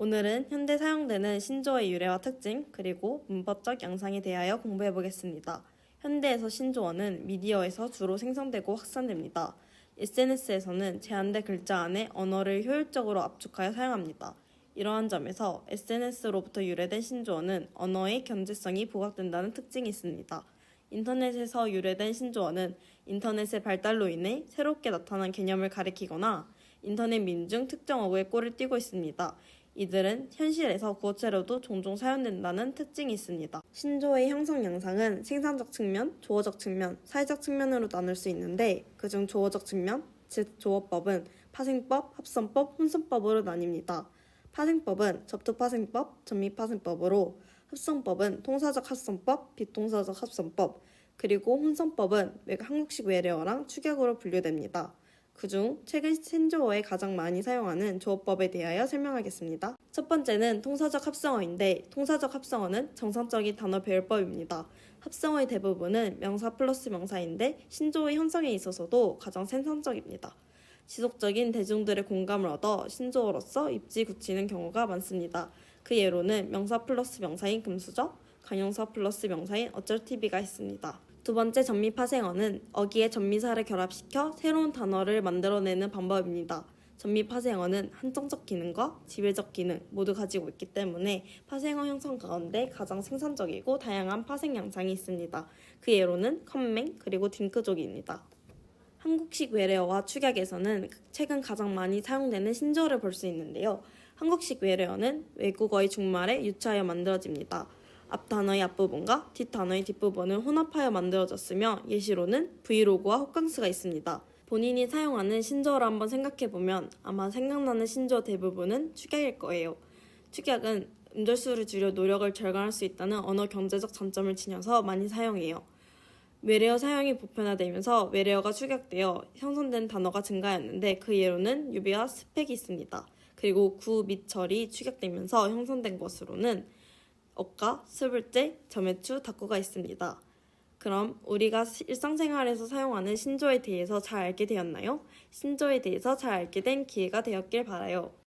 오늘은 현대 사용되는 신조어의 유래와 특징, 그리고 문법적 양상에 대하여 공부해 보겠습니다. 현대에서 신조어는 미디어에서 주로 생성되고 확산됩니다. SNS에서는 제한된 글자 안에 언어를 효율적으로 압축하여 사용합니다. 이러한 점에서 SNS로부터 유래된 신조어는 언어의 견제성이 부각된다는 특징이 있습니다. 인터넷에서 유래된 신조어는 인터넷의 발달로 인해 새롭게 나타난 개념을 가리키거나 인터넷 민중 특정 어구에 꼬리를 띄고 있습니다. 이들은 현실에서 구어체로도 종종 사용된다는 특징이 있습니다. 신조어의 형성 양상은 생산적 측면, 조어적 측면, 사회적 측면으로 나눌 수 있는데 그중 조어적 측면, 즉 조어법은 파생법, 합성법, 혼선법으로 나뉩니다. 파생법은 접두파생법, 전미파생법으로 합성법은 통사적 합성법, 비통사적 합성법, 그리고 혼선법은 외- 한국식 외래어랑 축약으로 분류됩니다. 그중 최근 신조어에 가장 많이 사용하는 조어법에 대하여 설명하겠습니다. 첫 번째는 통사적 합성어인데 통사적 합성어는 정상적인 단어 배열법입니다. 합성어의 대부분은 명사 플러스 명사인데 신조어의 형성에 있어서도 가장 생산적입니다. 지속적인 대중들의 공감을 얻어 신조어로서 입지 굳히는 경우가 많습니다. 그 예로는 명사 플러스 명사인 금수저, 강용사 플러스 명사인 어쩔 TV가 있습니다. 두 번째 전미 파생어는 어기의 전미사를 결합시켜 새로운 단어를 만들어내는 방법입니다. 전미 파생어는 한정적 기능과 지배적 기능 모두 가지고 있기 때문에 파생어 형성 가운데 가장 생산적이고 다양한 파생 양상이 있습니다. 그 예로는 컴맹 그리고 딩크족입니다. 한국식 외래어와 축약에서는 최근 가장 많이 사용되는 신조어를 볼 수 있는데요. 한국식 외래어는 외국어의 중말에 유치하여 만들어집니다. 앞 단어의 앞부분과 뒷 단어의 뒷부분을 혼합하여 만들어졌으며 예시로는 브이로그와 호캉스가 있습니다. 본인이 사용하는 신조어를 한번 생각해보면 아마 생각나는 신조어 대부분은 축약일 거예요. 축약은 음절수를 줄여 노력을 절감할 수 있다는 언어 경제적 장점을 지녀서 많이 사용해요. 외래어 사용이 보편화되면서 외래어가 축약되어 형성된 단어가 증가했는데 그 예로는 유비와 스펙이 있습니다. 그리고 구 및 절이 축약되면서 형성된 것으로는 억가, 스불제, 점액추, 닭구가 있습니다. 그럼 우리가 시- 일상생활에서 사용하는 신조에 대해서 잘 알게 되었나요? 신조에 대해서 잘 알게 된 기회가 되었길 바라요.